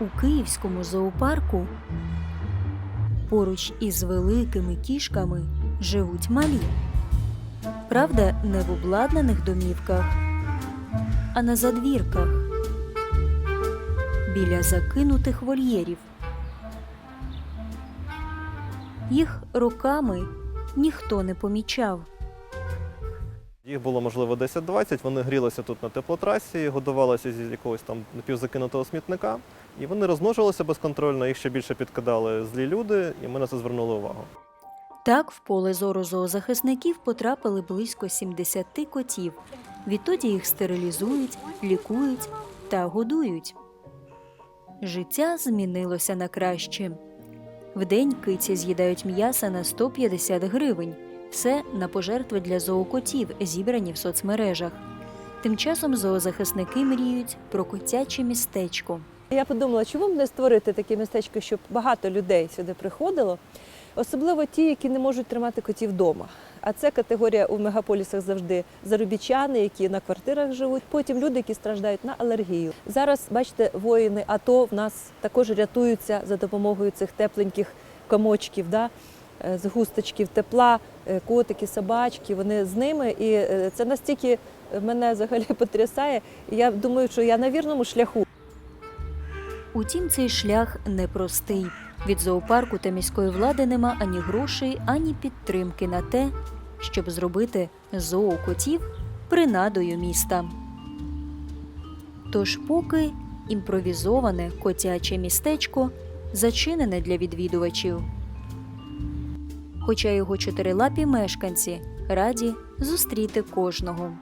У київському зоопарку поруч із великими кішками живуть малі. Правда, не в обладнаних домівках, а на задвірках біля закинутих вольєрів. Їх роками ніхто не помічав. Їх було можливо 10-20, вони грілися тут на теплотрасі, годувалися зі якогось там напівзакинутого смітника, і вони розмножувалися безконтрольно, їх ще більше підкидали злі люди, і ми на це звернули увагу. Так, в поле зору зоозахисників потрапили близько 70 котів. Відтоді їх стерилізують, лікують та годують. Життя змінилося на краще. Вдень киці з'їдають м'яса на 150 гривень. Все на пожертви для зоокотів, зібрані в соцмережах. Тим часом зоозахисники мріють про котяче містечко. Я подумала, чому б не створити таке містечко, щоб багато людей сюди приходило, особливо ті, які не можуть тримати котів вдома. А це категорія у мегаполісах завжди заробітчани, які на квартирах живуть. Потім люди, які страждають на алергію. Зараз, бачите, воїни АТО в нас також рятуються за допомогою цих тепленьких комочків, да? Е, з густочків тепла, е, котики, собачки. Вони з ними, і е, це настільки мене взагалі потрясає. Я думаю, що я на вірному шляху. Утім, цей шлях непростий. Від зоопарку та міської влади нема ані грошей, ані підтримки на те, щоб зробити зоокотів принадою міста. Тож поки імпровізоване котяче містечко зачинене для відвідувачів. Хоча його чотирилапі мешканці раді зустріти кожного.